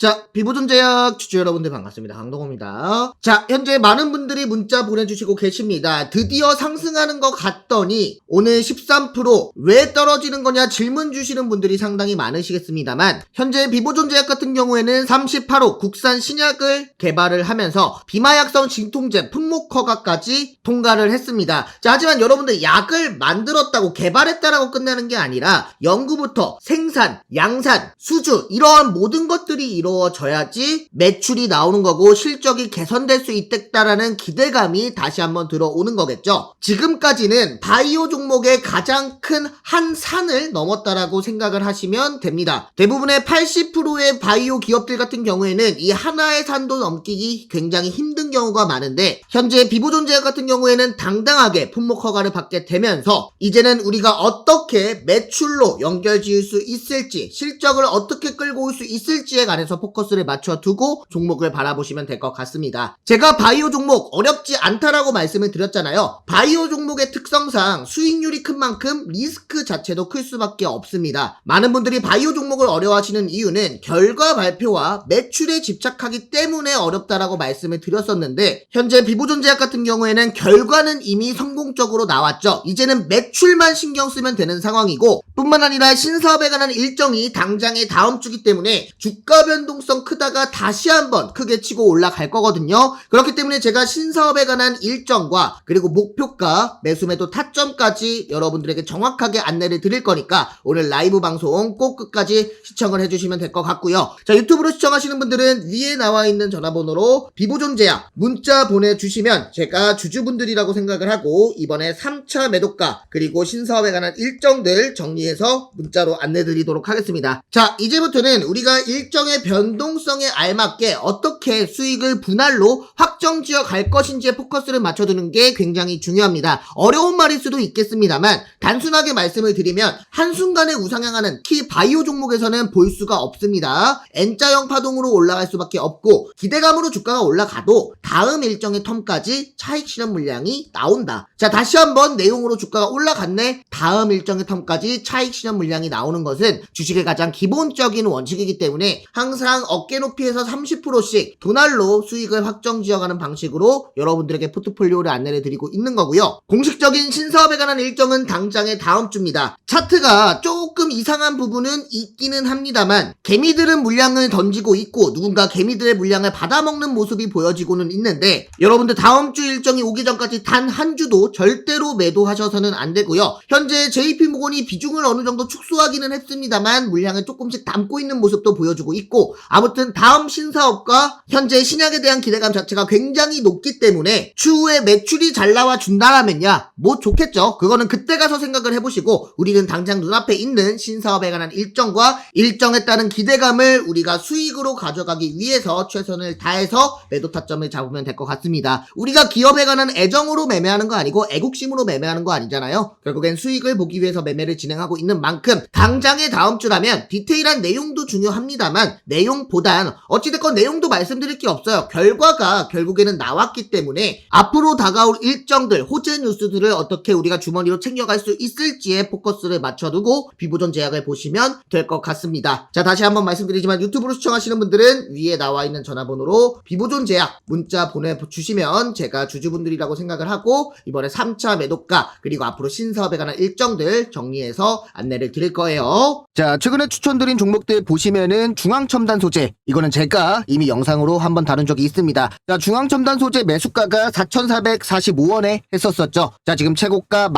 자, 비보존제약 주주 여러분들 반갑습니다. 강동호입니다. 자, 현재 많은 분들이 문자 보내주시고 계십니다. 드디어 상승하는 것 같더니 오늘 13%왜 떨어지는 거냐 질문 주시는 분들이 상당히 많으시겠습니다만 현재 비보존제약 같은 경우에는 38호 국산 신약을 개발을 하면서 비마약성 진통제 품목허가까지 통과를 했습니다. 자, 하지만 여러분들 약을 만들었다고 개발했다라고 끝나는 게 아니라 연구부터 생산, 양산, 수주 이러한 모든 것들이 이루 어져야지 매출이 나오는 거고 실적이 개선될 수 있겠다라는 기대감이 다시 한번 들어오는 거겠죠. 지금까지는 바이오 종목의 가장 큰 한 산을 넘었다라고 생각을 하시면 됩니다. 대부분의 80%의 바이오 기업들 같은 경우에는 이 하나의 산도 넘기기 굉장히 힘든 경우가 많은데 현재 비보존제약 같은 경우에는 당당하게 품목 허가를 받게 되면서 이제는 우리가 어떻게 매출로 연결 지을 수 있을지 실적을 어떻게 끌고 올 수 있을지에 관해서 포커스를 맞춰 두고 종목을 바라보시면 될 것 같습니다. 제가 바이오 종목 어렵지 않다라고 말씀을 드렸잖아요. 바이오 종목의 특성상 수익률이 큰 만큼 리스크 자체도 클 수밖에 없습니다. 많은 분들이 바이오 종목을 어려워하시는 이유는 결과 발표와 매출에 집착하기 때문에 어렵다라고 말씀을 드렸었는데 현재 비보존제약 같은 경우에는 결과는 이미 성공적으로 나왔죠. 이제는 매출만 신경 쓰면 되는 상황이고 뿐만 아니라 신사업에 관한 일정이 당장의 다음 주기 때문에 주가 변동 성 크다가 다시 한번 크게 치고 올라갈 거거든요. 그렇기 때문에 제가 신사업에 관한 일정과 그리고 목표가 매수매도 타점까지 여러분들에게 정확하게 안내를 드릴 거니까 오늘 라이브 방송 꼭 끝까지 시청을 해주시면 될 것 같고요. 자 유튜브로 시청하시는 분들은 위에 나와 있는 전화번호로 비보존제약 문자 보내주시면 제가 주주분들이라고 생각을 하고 이번에 3차 매도가 그리고 신사업에 관한 일정들 정리해서 문자로 안내드리도록 하겠습니다. 자 이제부터는 우리가 일정의 변 동성에 알맞게 어떻게 수익을 분할로 확정 지어 갈 것인지에 포커스를 맞춰두는 게 굉장히 중요합니다. 어려운 말일 수도 있겠습니다만 단순하게 말씀을 드리면 한순간에 우상향하는 키 바이오 종목에서는 볼 수가 없습니다. N자형 파동으로 올라갈 수밖에 없고 기대감으로 주가가 올라가도 다음 일정의 텀까지 차익 실현 물량이 나온다. 자 다시 한번 내용으로 주가가 올라갔네. 다음 일정의 텀까지 차익 실현 물량이 나오는 것은 주식의 가장 기본적인 원칙이기 때문에 항상 어깨 높이에서 30%씩 분할로 수익을 확정 지어가는 방식으로 여러분들에게 포트폴리오를 안내를 드리고 있는 거고요. 공식적인 신사업에 관한 일정은 당 장의 다음 주입니다. 차트가 조금 이상한 부분은 있기는 합니다만 개미들은 물량을 던지고 있고 누군가 개미들의 물량을 받아먹는 모습이 보여지고는 있는데 여러분들 다음 주 일정이 오기 전까지 단 한 주도 절대로 매도하셔서는 안 되고요. 현재 JP모건이 비중을 어느 정도 축소하기는 했습니다만 물량을 조금씩 담고 있는 모습도 보여주고 있고 아무튼 다음 신사업과 현재 신약에 대한 기대감 자체가 굉장히 높기 때문에 추후에 매출이 잘 나와 준다라면야 뭐 좋겠죠. 그거는 그때 가서 생각을 해보시고 우리는 당장 눈앞에 있는 신사업에 관한 일정과 일정에 따른 기대감을 우리가 수익으로 가져가기 위해서 최선을 다해서 매도 타점을 잡으면 될 것 같습니다. 우리가 기업에 관한 애정으로 매매하는 거 아니고 애국심으로 매매하는 거 아니잖아요. 결국엔 수익을 보기 위해서 매매를 진행하고 있는 만큼 당장의 다음 주라면 디테일한 내용도 중요합니다만 내용보단 어찌됐건 내용도 말씀드릴 게 없어요. 결과가 결국에는 나왔기 때문에 앞으로 다가올 일정들, 호재 뉴스들을 어떻게 우리가 주머니로 챙겨갈 수 있을지에 포커스를 맞춰두고 비보존 제약을 보시면 될 것 같습니다. 자 다시 한번 말씀드리지만 유튜브로 시청하시는 분들은 위에 나와 있는 전화번호로 비보존 제약 문자 보내주시면 제가 주주분들이라고 생각을 하고 이번에 3차 매도가 그리고 앞으로 신사업에 관한 일정들 정리해서 안내를 드릴 거예요. 자 최근에 추천드린 종목들 보시면은 중앙첨단 소재 이거는 제가 이미 영상으로 한번 다룬 적이 있습니다. 자 중앙첨단 소재 매수가가 4,445원에 했었었죠. 자 지금 최고가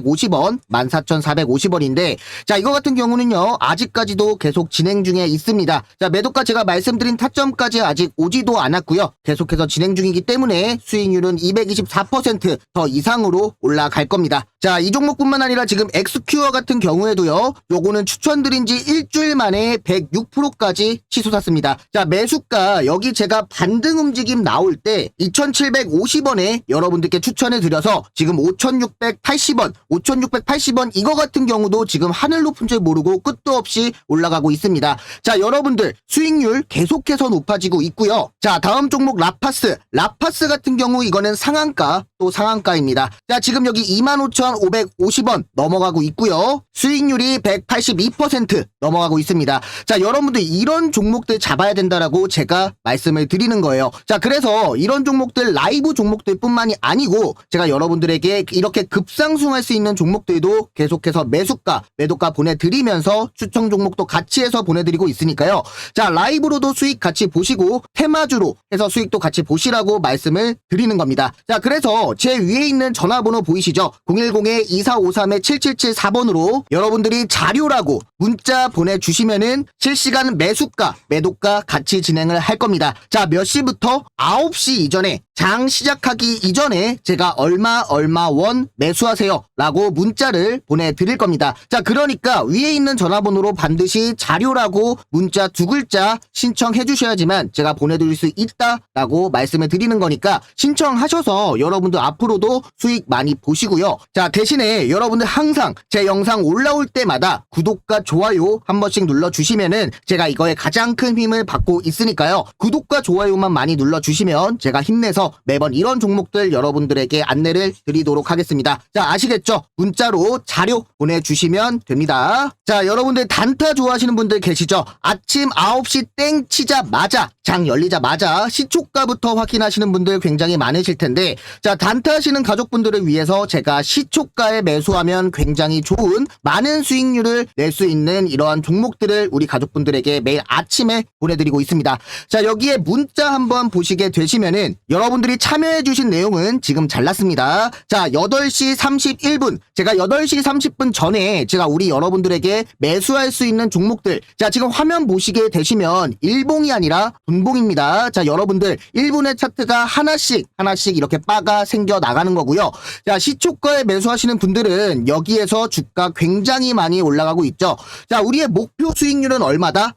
14,450원 14,450원인데 자 이거 같은 경우는요 아직까지도 계속 진행 중에 있습니다. 자 매도가 제가 말씀드린 타점까지 아직 오지도 않았고요. 계속해서 진행 중이기 때문에 수익률은 224%더 이상으로 올라갈 겁니다. 자, 이 종목뿐만 아니라 지금 엑스큐어 같은 경우에도요. 요거는 추천드린 지 일주일 만에 106%까지 치솟았습니다. 자, 매수가 여기 제가 반등 움직임 나올 때 2,750원에 여러분들께 추천해 드려서 지금 5,680원, 5,680원 이거 같은 경우도 지금 하늘 높은 줄 모르고 끝도 없이 올라가고 있습니다. 자, 여러분들 수익률 계속해서 높아지고 있고요. 자, 다음 종목 라파스. 라파스 같은 경우 이거는 상한가 또 상한가입니다. 자, 지금 여기 25,550원 넘어가고 있고요. 수익률이 180 82% 넘어가고 있습니다. 자, 여러분들 이런 종목들 잡아야 된다라고 제가 말씀을 드리는 거예요. 자, 그래서 이런 종목들 라이브 종목들 뿐만이 아니고 제가 여러분들에게 이렇게 급상승할 수 있는 종목들도 계속해서 매수가, 매도가 보내드리면서 추천 종목도 같이 해서 보내드리고 있으니까요. 자, 라이브로도 수익 같이 보시고 테마주로 해서 수익도 같이 보시라고 말씀을 드리는 겁니다. 자, 그래서 제 위에 있는 전화번호 보이시죠? 010-2453-7774번으로 여러분들이 자료라고 문자 보내주시면은 실시간 매수가, 매도가 같이 진행을 할 겁니다. 자, 몇 시부터? 9시 이전에 장 시작하기 이전에 제가 얼마 얼마 원 매수하세요 라고 문자를 보내드릴 겁니다. 자 그러니까 위에 있는 전화번호로 반드시 자료라고 문자 두 글자 신청해 주셔야지만 제가 보내드릴 수 있다 라고 말씀을 드리는 거니까 신청하셔서 여러분들 앞으로도 수익 많이 보시고요. 자 대신에 여러분들 항상 제 영상 올라올 때마다 구독과 좋아요 한 번씩 눌러주시면은 제가 이거에 가장 큰 힘을 받고 있으니까요. 구독과 좋아요만 많이 눌러주시면 제가 힘내서 매번 이런 종목들 여러분들에게 안내를 드리도록 하겠습니다. 자, 아시겠죠? 문자로 자료 보내주시면 됩니다. 자, 여러분들 단타 좋아하시는 분들 계시죠? 아침 9시 땡 치자마자, 장 열리자마자 시초가부터 확인하시는 분들 굉장히 많으실 텐데, 자, 단타 하시는 가족분들을 위해서 제가 시초가에 매수하면 굉장히 좋은 많은 수익률을 낼 수 있는 이러한 종목들을 우리 가족분들에게 매일 아침에 보내드리고 있습니다. 자, 여기에 문자 한번 보시게 되시면은 여러분들이 참여해주신 내용은 지금 잘났습니다. 자, 8시 31분. 제가 8시 30분 전에 제가 우리 여러분들에게 매수할 수 있는 종목들. 자, 지금 화면 보시게 되시면 일봉이 아니라 분봉입니다. 자, 여러분들 1분의 차트가 하나씩, 하나씩 이렇게 바가 생겨 나가는 거고요. 자, 시초가에 매수하시는 분들은 여기에서 주가 굉장히 많이 올라가고 있죠. 자, 우리의 목표 수익률은 얼마다?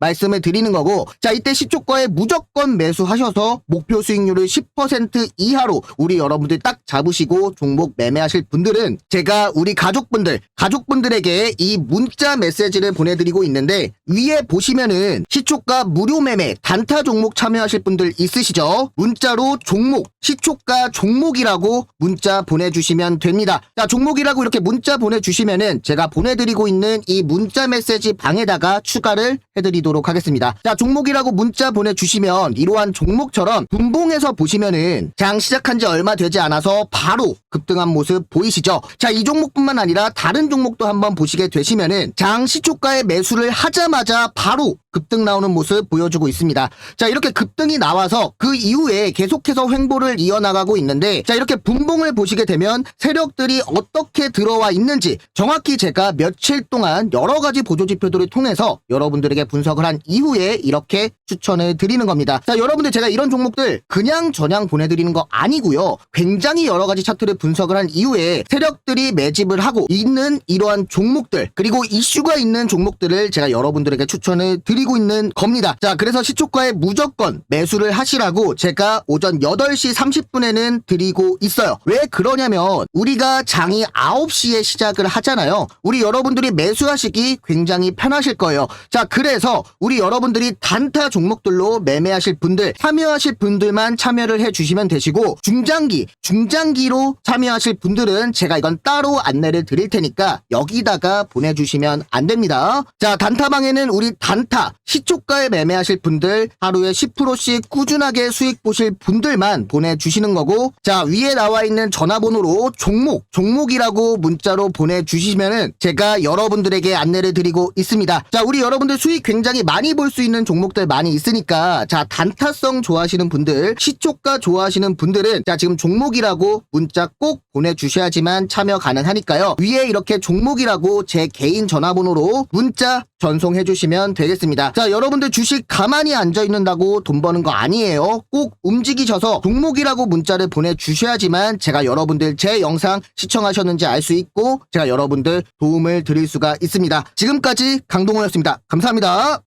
말씀을 드리는 거고 자 이때 시초가에 무조건 매수하셔서 목표 수익률을 10% 이하로 우리 여러분들 딱 잡으시고 종목 매매하실 분들은 제가 우리 가족분들 가족분들에게 이 문자 메시지를 보내드리고 있는데 위에 보시면은 시초가 무료 매매 단타 종목 참여하실 분들 있으시죠? 문자로 종목 시초가 종목이라고 문자 보내주시면 됩니다. 자 종목이라고 이렇게 문자 보내주시면은 제가 보내드리고 있는 이 문자 메시지 방에다가 추가를 해드리도록 하겠습니다. 자, 종목이라고 문자 보내주시면 이러한 종목처럼 분봉에서 보시면은 장 시작한 지 얼마 되지 않아서 바로 급등한 모습 보이시죠? 자, 이 종목뿐만 아니라 다른 종목도 한번 보시게 되시면은 장 시초가에 매수를 하자마자 바로 급등 나오는 모습 보여주고 있습니다. 자, 이렇게 급등이 나와서 그 이후에 계속해서 횡보를 이어나가고 있는데, 자, 이렇게 분봉을 보시게 되면 세력들이 어떻게 들어와 있는지 정확히 제가 며칠 동안 여러 가지 보조 지표들을 통해서 여러분들에게 분석을 한 이후에 이렇게 추천을 드리는 겁니다. 자, 여러분들 제가 이런 종목들 그냥 전향 보내드리는 거 아니고요. 굉장히 여러 가지 차트를 분석을 한 이후에 세력들이 매집을 하고 있는 이러한 종목들, 그리고 이슈가 있는 종목들을 제가 여러분들에게 추천을 드리 드리고 있는 겁니다. 자, 그래서 시초가에 무조건 매수를 하시라고 제가 오전 8시 30분에는 드리고 있어요. 왜 그러냐면 우리가 장이 9시에 시작을 하잖아요. 우리 여러분들이 매수하시기 굉장히 편하실 거예요. 자, 그래서 우리 여러분들이 단타 종목들로 매매하실 분들, 참여하실 분들만 참여를 해 주시면 되시고 중장기, 중장기로 참여하실 분들은 제가 이건 따로 안내를 드릴 테니까 여기다가 보내주시면 안 됩니다. 자, 단타방에는 우리 단타, 시초가에 매매하실 분들, 하루에 10%씩 꾸준하게 수익 보실 분들만 보내주시는 거고, 자, 위에 나와 있는 전화번호로 종목, 종목이라고 문자로 보내주시면은 제가 여러분들에게 안내를 드리고 있습니다. 자, 우리 여러분들 수익 굉장히 많이 볼 수 있는 종목들 많이 있으니까, 자, 단타성 좋아하시는 분들, 시초가 좋아하시는 분들은, 자, 지금 종목이라고 문자 꼭 보내주셔야지만 참여 가능하니까요. 위에 이렇게 종목이라고 제 개인 전화번호로 문자 전송해 주시면 되겠습니다. 자, 여러분들 주식 가만히 앉아 있는다고 돈 버는 거 아니에요. 꼭 움직이셔서 종목이라고 문자를 보내 주셔야지만 제가 여러분들 제 영상 시청하셨는지 알 수 있고 제가 여러분들 도움을 드릴 수가 있습니다. 지금까지 강동호였습니다. 감사합니다.